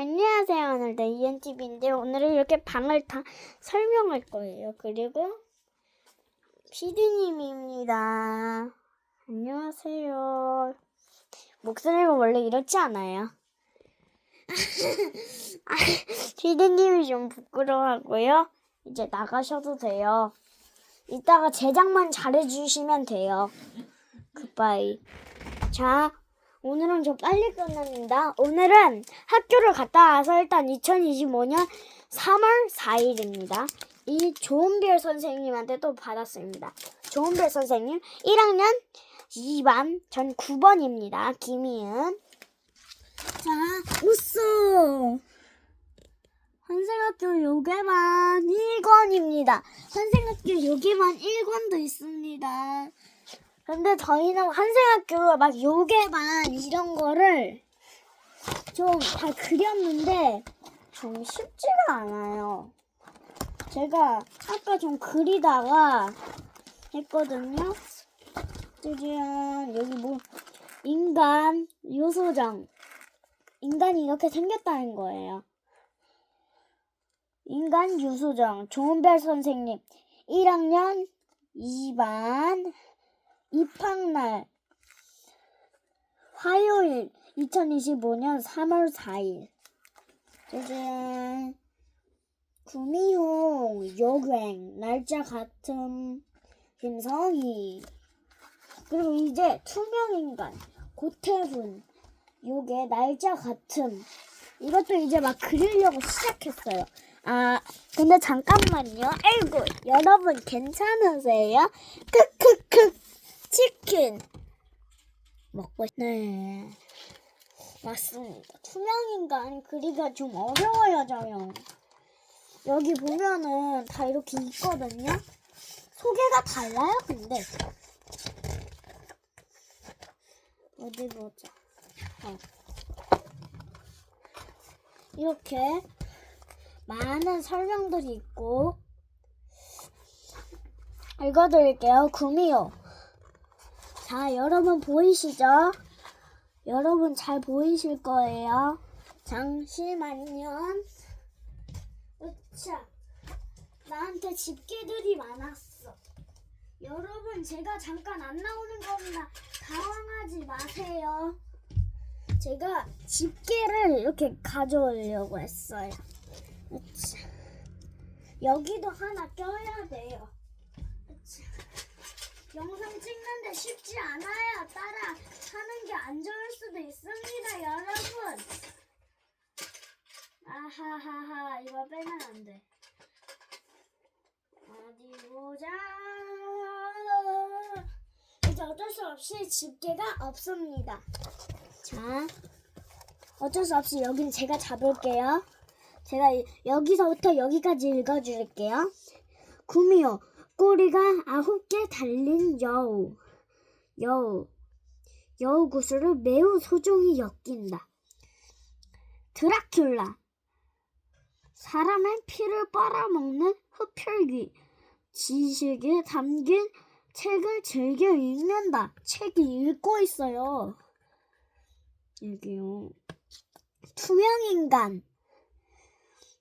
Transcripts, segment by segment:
안녕하세요. 오늘도 이엔TV인데 오늘은 이렇게 방을 다 설명할 거예요. 그리고 피디님입니다. 안녕하세요. 목소리가 원래 이렇지 않아요. 아, 피디님이 좀 부끄러워하고요. 이제 나가셔도 돼요. 이따가 제작만 잘해주시면 돼요. 굿바이. 자, 오늘은 좀 빨리 끝납니다. 오늘은 학교를 갔다 와서 일단 2025년 3월 4일입니다. 이 조은별 선생님한테 또 받았습니다. 조은별 선생님 1학년 2반 전 9번입니다. 김희은. 자, 웃어. 환생학교 요괴만 1권입니다. 환생학교 요괴만 1권도 있습니다. 근데 저희는 환생학교 막 요괴반 이런 거를 좀 다 그렸는데 좀 쉽지가 않아요. 제가 아까 좀 그리다가 했거든요. 짜잔 여기 뭐 인간 요소정 인간이 이렇게 생겼다는 거예요. 인간 유소정 조은별 선생님 1학년 2반 입학날 화요일 2025년 3월 4일. 짜잔. 구미호 요괴 날짜 같은 김성희 그리고 이제 투명인간 고태훈 요괴 날짜 같음 이것도 이제 막 그리려고 시작했어요. 아 근데 잠깐만요. 아이고 여러분 괜찮으세요? 크크크 치킨 먹고 싶... 네. 맞습니다. 투명 인간 그리기가 좀 어려워요 저요 여기 보면은 다 이렇게 있거든요. 소개가 달라요 근데. 어디 보자. 어. 이렇게 많은 설명들이 있고 읽어드릴게요. 구미호 자, 여러분 보이시죠? 여러분 잘 보이실 거예요. 잠시만요. 으차. 나한테 집게들이 많았어. 여러분, 제가 잠깐 안 나오는 겁니다. 당황하지 마세요. 제가 집게를 이렇게 가져오려고 했어요. 으차. 여기도 하나 껴야 돼요. 영상 찍는데 쉽지 않아요. 따라 하는 게 안 좋을 수도 있습니다, 여러분. 아하하하, 이거 빼면 안 돼. 어디 보자. 이제 어쩔 수 없이 집게가 없습니다. 자, 어쩔 수 없이 여긴 제가 잡을게요. 제가 이- 여기서부터 여기까지 읽어줄게요. 구미호, 꼬리가 아홉 개 달린 여우. 여우. 여우 구슬을 매우 소중히 엮인다. 드라큘라. 사람의 피를 빨아먹는 흡혈귀. 지식에 담긴 책을 즐겨 읽는다. 책이 읽고 있어요. 여기요. 투명인간.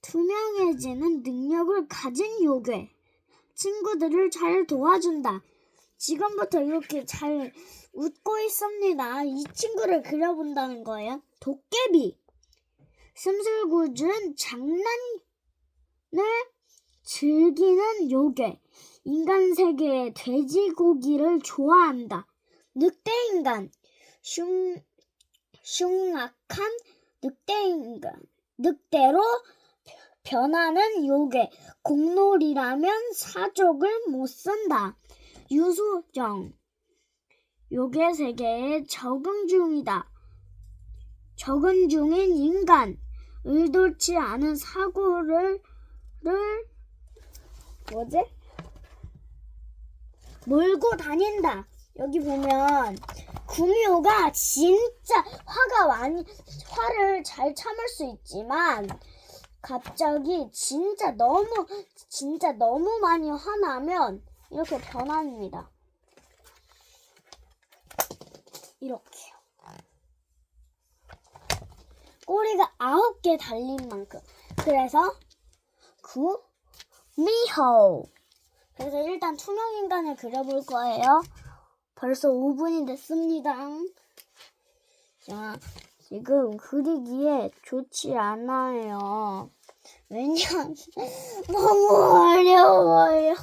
투명해지는 능력을 가진 요괴. 친구들을 잘 도와준다. 지금부터 이렇게 잘 웃고 있습니다. 이 친구를 그려본다는 거예요. 도깨비. 심술궂은 장난을 즐기는 요괴. 인간 세계의 돼지고기를 좋아한다. 늑대인간. 흉, 흉악한 늑대인간. 늑대로 변하는 요괴. 공놀이라면 사족을 못 쓴다. 유소정. 요괴 세계에 적응 중이다. 적응 중인 인간. 의도치 않은 사고를 를 뭐지? 몰고 다닌다. 여기 보면 구미호가 진짜 화가 많이 화를 잘 참을 수 있지만 갑자기 진짜 너무 진짜 너무 많이 화나면 이렇게 변합니다. 이렇게요. 꼬리가 아홉 개 달린 만큼. 그래서 구 미호. 그래서 일단 투명 인간을 그려볼 거예요. 벌써 5분이 됐습니다. 자, 지금 그리기에 좋지 않아요. 왜냐면 너무 어려워요.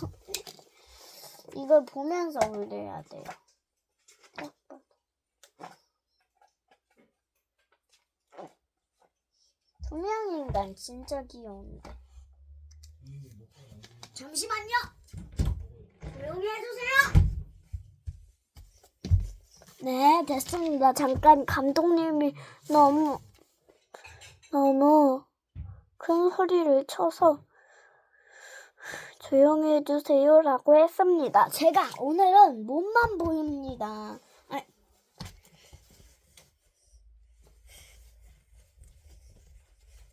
이걸 보면서 올려야 돼요. 투명 인간 진짜 귀여운데. 잠시만요. 조용히 해주세요. 네, 됐습니다. 잠깐 감독님이 너무 너무 큰 소리를 쳐서 조용히 해주세요라고 했습니다. 제가 오늘은 몸만 보입니다. 아,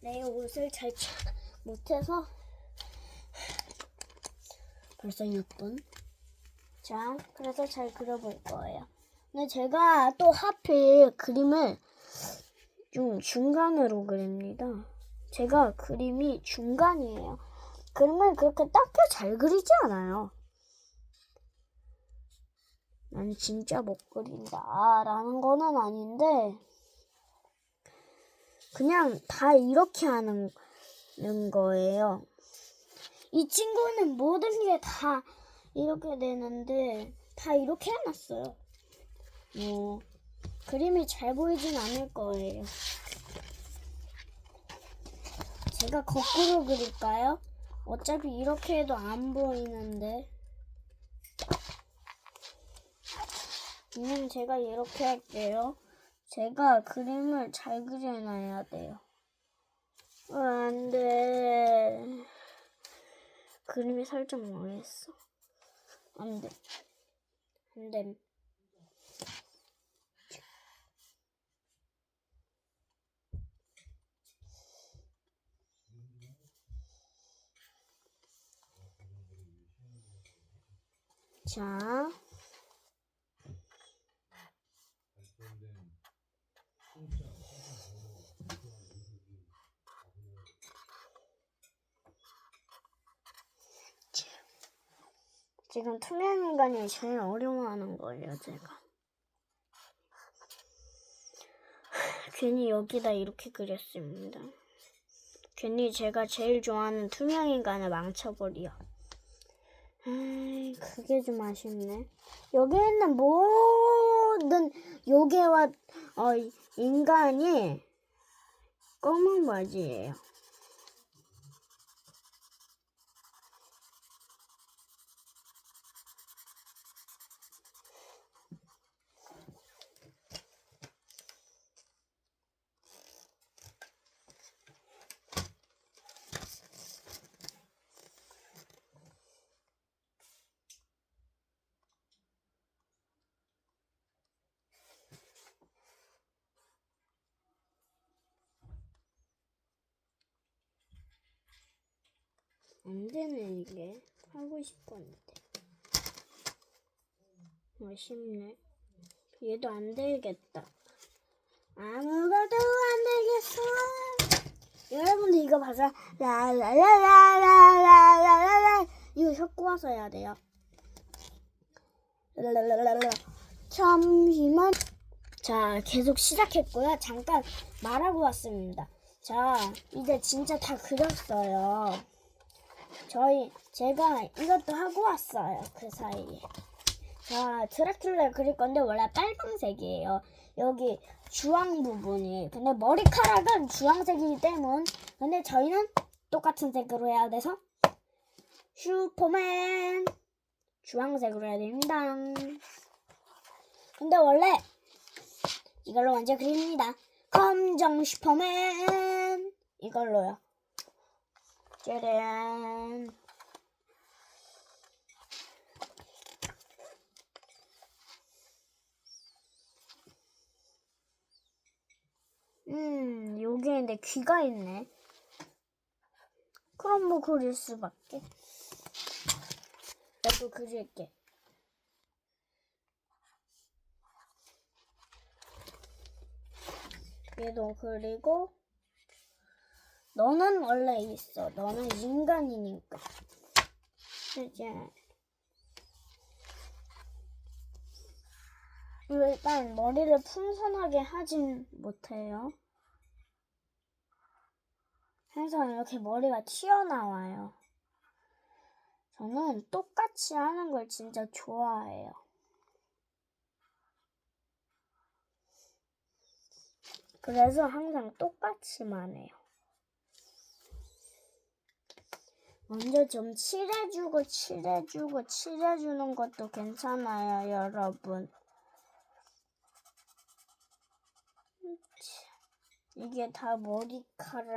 내 옷을 잘 차- 못해서 벌써 6분. 자, 그래서 잘 그려볼 거예요. 근데 제가 또 하필 그림을 좀 중간으로 그립니다. 제가 그림이 중간이에요. 그림을 그렇게 딱히 잘 그리지 않아요. 난 진짜 못 그린다. 라는 거는 아닌데, 그냥 다 이렇게 하는 거예요. 이 친구는 모든 게 다 이렇게 되는데, 다 이렇게 해놨어요. 뭐, 그림이 잘 보이진 않을 거예요. 제가 거꾸로 그릴까요? 어차피 이렇게 해도 안 보이는데. 그냥 제가 이렇게 할게요. 제가 그림을 잘 그려놔야 돼요. 어, 안 돼. 그림이 살짝 망했어. 안 돼. 안 돼. 자, 지금 투명 인간이 제일 어려워하는 거예요, 제가. 괜히 여기다 이렇게 그렸습니다. 괜히 제가 제일 좋아하는 투명 인간을 망쳐버려. 아, 그게 좀 아쉽네. 여기 있는 모든 요괴와 어, 인간이 검은 바지예요. 안 되네 이게. 하고 싶었는데. 아쉽네. 얘도 안 되겠다. 아무것도 안 되겠어. 여러분들 이거 봐서. 라라라라라라라라 이거 혀 꼬아서 해야 돼요 라라라라라 잠시만 자 계속 시작했고요. 잠깐 말하고 왔습니다. 자 이제 진짜 다 그렸어요 저희 제가 이것도 하고 왔어요 그 사이에. 자 드라큘라를 그릴 건데 원래 빨강색이에요. 여기 주황 부분이 근데 머리카락은 주황색이기 때문 근데 저희는 똑같은 색으로 해야 돼서 슈퍼맨! 주황색으로 해야 됩니다. 근데 원래 이걸로 먼저 그립니다. 검정 슈퍼맨! 이걸로요 짜란. 음, 여기에 내 귀가 있네. 그럼 뭐 그릴 수밖에. 나도 그릴게. 얘도 그리고 너는 원래 있어. 너는 인간이니까. 이제 일단 머리를 풍선하게 하진 못해요. 항상 이렇게 머리가 튀어나와요. 저는 똑같이 하는 걸 진짜 좋아해요. 그래서 항상 똑같이만 해요. 먼저 좀 칠해주고 칠해주고 칠해주는 것도 괜찮아요, 여러분. 이게 다 머리카락이면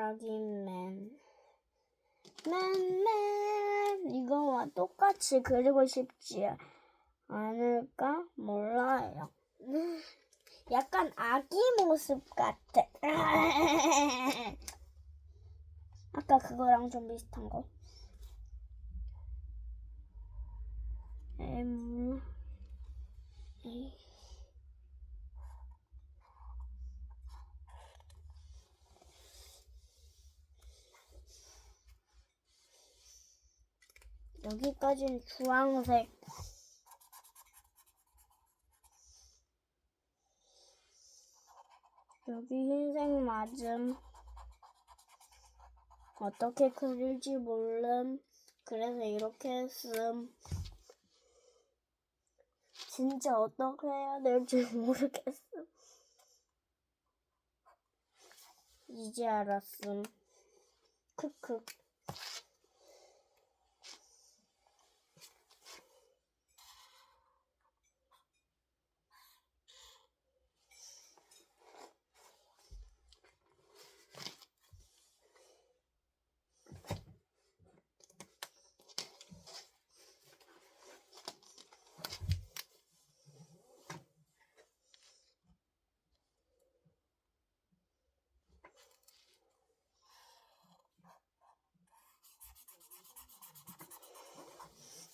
맨맨 이거와 똑같이 그리고 싶지 않을까 몰라요. 약간 아기 모습 같아. 아까 그거랑 좀 비슷한 거. 에이. 여기까지는 주황색. 여기 흰색 맞음. 어떻게 그릴지 모름. 그래서 이렇게 했음. 진짜 어떻게 해야 될지 모르겠음. 이제 알았음. 크크.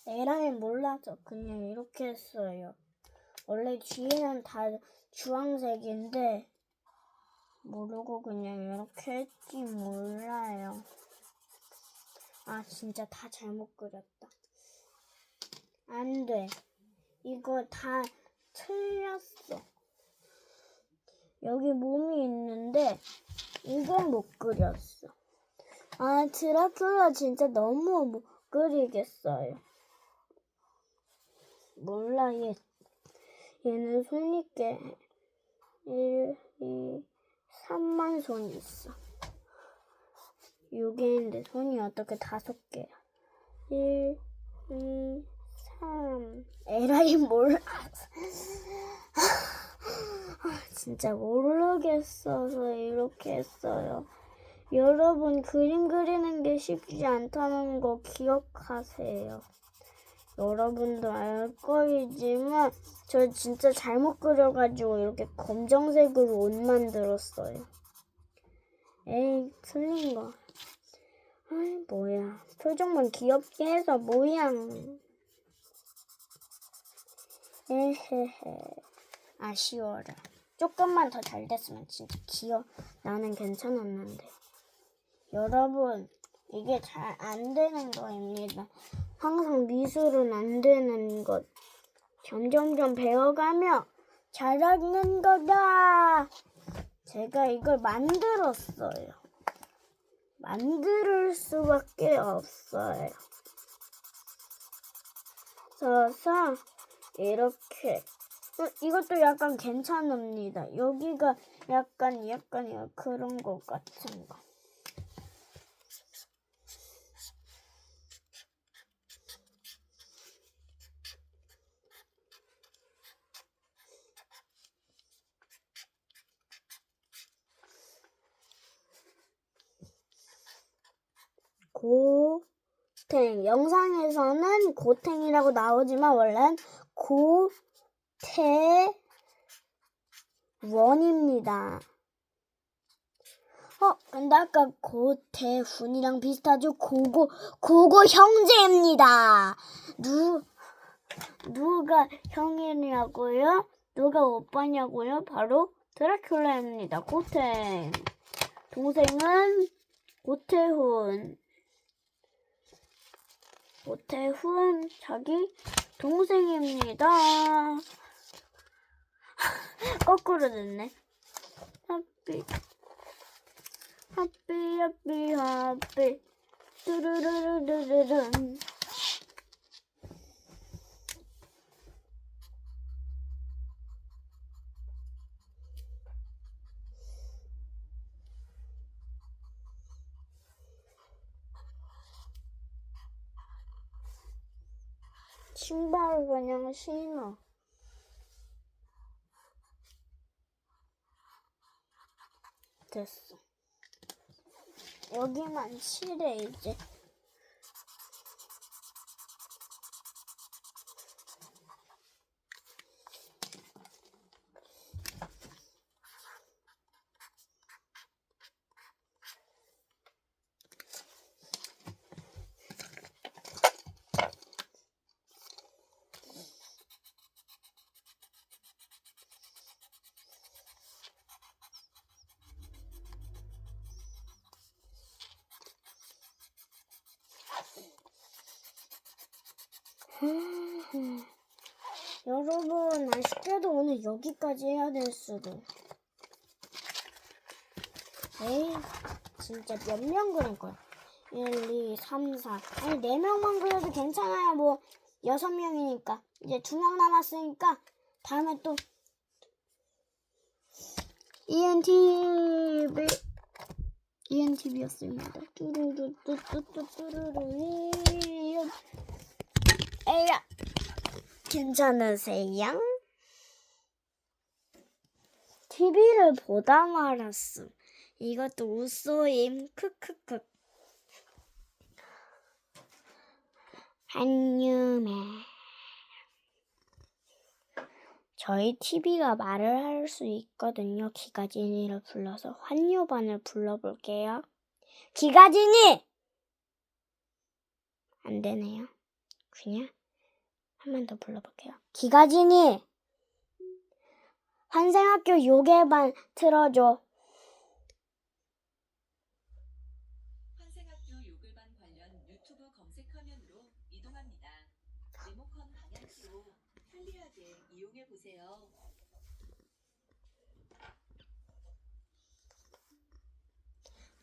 에라는 몰라서 그냥 이렇게 했어요. 원래 뒤에는 다 주황색인데 모르고 그냥 이렇게 했지 몰라요. 아 진짜 다 잘못 그렸다. 안 돼. 이거 다 틀렸어. 여기 몸이 있는데 이건 못 그렸어. 아 드라큘라 진짜 너무 못 그리겠어요. 몰라. 얘 얘는 꽤 1, 2, 3만 손이 있어. 6개인데 손이 어떻게 다섯 개야 1, 2, 3 에라이 몰라. 아, 진짜 모르겠어서 이렇게 했어요. 여러분 그림 그리는 게 쉽지 않다는 거 기억하세요 여러분도 알 거이지만 저 진짜 잘못 그려가지고 이렇게 검정색으로 옷 만들었어요. 에이 틀린 거. 아이 뭐야 표정만 귀엽게 해서 모양. 에헤헤 아쉬워라. 조금만 더 잘 됐으면 진짜 기억 나는 괜찮았는데. 여러분 이게 잘 안 되는 거입니다. 미술은 안 되는 것. 점점점 배워가며 잘하는 거다. 제가 이걸 만들었어요. 만들 수밖에 없어요. 그래서 이렇게 어, 이것도 약간 괜찮습니다. 여기가 약간 약간 그런 것 같은 거. 고탱 영상에서는 고탱이라고 나오지만 원래는 고태원입니다. 어, 근데 아까 고태훈이랑 비슷하죠? 고고 고고 형제입니다. 누 누가 형이냐고요? 누가 오빠냐고요? 바로 드라큘라입니다. 고탱 동생은 오태훈. 오태훈 자기 동생입니다. 거꾸로 됐네. 하삐 하삐 하삐 하삐 뚜루루루루루룬 신발을 그냥 신어. 됐어. 여기만 칠해 이제. 여러분 아쉽게도 오늘 여기까지 해야 될 수도. 에이 진짜 몇 명 그릴 거야? 1, 2, 3, 4 아니 4명만 그려도 괜찮아요 뭐 6명이니까 이제 2명 남았으니까 다음에 또 ENTV ENTV였습니다 뚜루루 뚜뚜뚜 뚜루루 에야 괜찮으세요? TV를 보다 말았음. 이것도 웃소임. 크크크. 한유매. 저희 TV가 말을 할 수 있거든요. 기가진이를 불러서 환유반을 불러볼게요. 기가진이! 안 되네요. 그냥 한 번 더 불러볼게요. 기가진이! 환생학교 요괴반 틀어줘. 환생학교 요글반 관련 유튜브 검색 화면으로 이동합니다. 리모컨 방향키로 편리하게 이용해 보세요.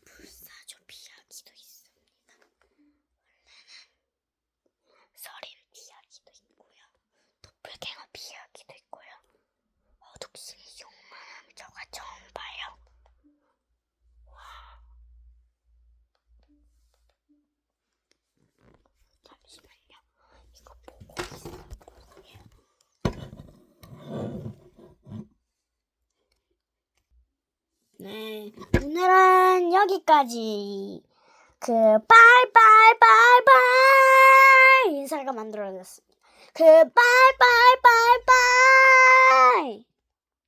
불사조 비하기도 있습니다. 원래는 서림 비하기도 있고요. 도플갱어 비하기도 있고요. 어둑신이 용만하면 저가 처음 봐요. 잠시만요. 이거 보고 있어요. 네, 오늘은 여기까지. 그 빠이빠이빠이빠이 인사가 만들어졌습니다. 그 빠이빠이빠이빠이